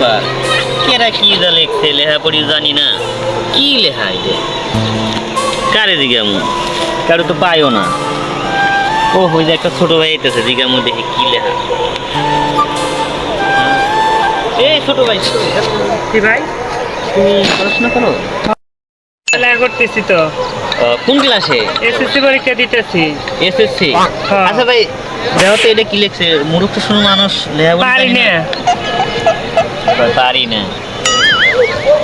ব্যাপার কেরা কি যা লেখছে? লেখা পড়ি জানি না। কি লেখা এটা? কারে জিগামু কারও তো পাইও না। ও ওই যে একটা ছোট ভাই আইতেছে জিগামু দেখি কি লেখা। এই ছোট ভাই কি ভাই? তুমি পড়াশোনা করো? খেলা করতেছি তো। কোন ক্লাসে? এসএসসি পরীক্ষা দিতেছি। এসএসসি? হ্যাঁ। আচ্ছা ভাই দেখো তো এটা কি লিখছে? মূর্খ শুনো মানুষ লেখা পারি না। পারি না।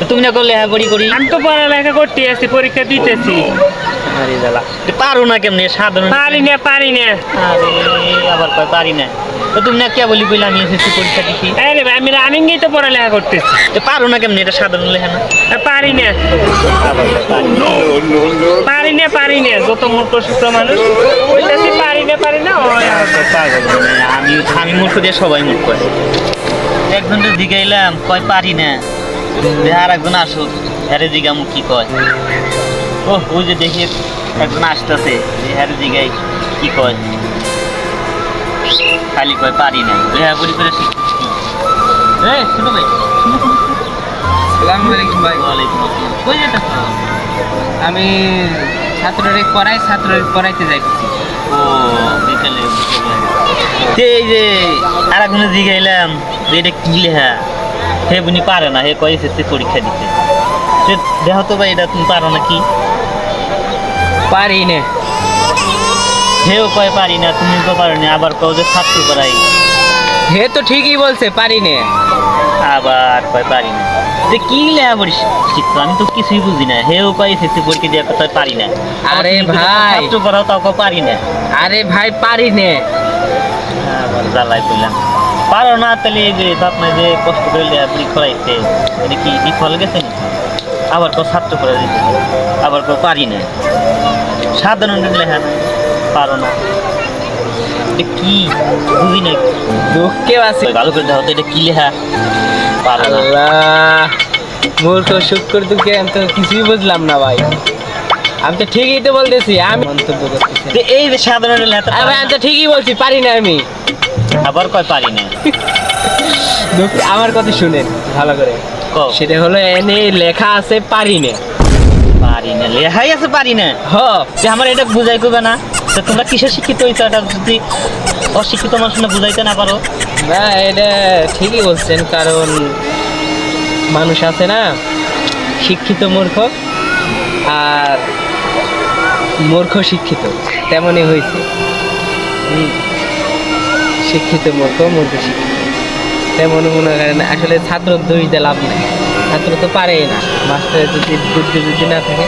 তুমি না করলে পড়ি করি? আমি তো পড়ালেখা করতে আছি পরীক্ষা দিতেছি। আরে। পারো না কেমনে? সাধারণ পারি না পারি না। আরে আবার পারি না। তো তুমি না কে বলি কইলে আমি এসএসসি পরীক্ষা দিছি? আরে ভাই আমি তো পড়ালেখা করতেছি। তো পারো না কেমনে? এটা সাধারণ লেখা না। পারি না। পারি না। পারি না যত মূর্খ সুস্থ মানুষ বলতেছি পারি না পারি না ওই আমার তো পাগল আমি আমি মূর্খ দিয়ে সবাই মূর্খ। একজনকে জিগাইলাম কয় পারি না আর একজন আসুক হ্যারে জিগামু কি কয় ও ওই যে দেখি একজন আসতেছে যে হ্যারে জিগাই কি কয় খালি কয় পারি না লেহা পড়ি করে শিখতেছি কি ভাই শুনো, শুনো, শুনো। সালাম আলাইকুম ভাই ওয়ালাইকুম আসসালাম। কই যেতেছ? আমি ছাত্ররে পড়াই ছাত্ররে পড়াইতে যাইতেছি ও বিকেলে বিকেলে। এই যে আর একজনে জিগাইলাম যে এটা কি লেহা হে বুনি পারে না হে কয় এসএসসি পরীক্ষা দিতে। সে দেখো তো ভাই এটা তুমি পারো না কি পারি না হেও কয় পারি না তুমি তো পারো না আবার কও যে ছাত্র করাই। হে তো ঠিকই বলছে পারি না আবার কয় পারি না। যে কি পড়ি শিখতো আমি তো কিছুই বুঝি না। হেও কয় এসএসসি পরীক্ষা দিয়ে কথা পারি না। আরে ভাই। ছাত্র করাও তাও পারি না। আরে ভাই পারি না আবার জ্বালাই কইলাম। পারো না তাহলে এই যে তো আপনার যে কষ্ট করে লেখাপড়ি করাইছে এটা কি বিফল গেছে নাকি? আবার কেউ ছাত্র করে দিতে আবার কেউ পারি না। সাধারণ লেখা না পারো না। এটা কি? বুঝি না দুঃখে আছে ভালো করে দেখো তো এটা কি লেখা? পারো না। আল্লাহ মূর্খ শুক্র দুঃখে আমি তো কিছুই বুঝলাম না ভাই। আমি তো ঠিকই তো বলতেছি আমি মন্তব্য করতেছি তো এই যে সাধারণ লেখা ভাই আমি তো ঠিকই বলছি পারি না আমি। আবার কয় পারি না। আমার কথা শুনেন ভালো করে। সেটা হলো এনে লেখা আছে পারি না। পারি না লেখাই আছে পারি না। হ। যে আমার এটা বুঝাই করবে না। তো তোমরা কিসে শিক্ষিত হইছো? এটা যদি অশিক্ষিত মানুষ না বুঝাইতে না পারো। না এটা ঠিকই বলছেন কারণ মানুষ আছে না শিক্ষিত মূর্খ আর মূর্খ শিক্ষিত তেমনই হয়েছে। শিক্ষিত মূর্খ মূর্খ শিক্ষিত। তেমন মনে করেন, আসলে ছাত্র দিয়ে লাভ নেই। ছাত্র তো পারেই না। মাস্টারের যদি বুদ্ধি যদি না থাকে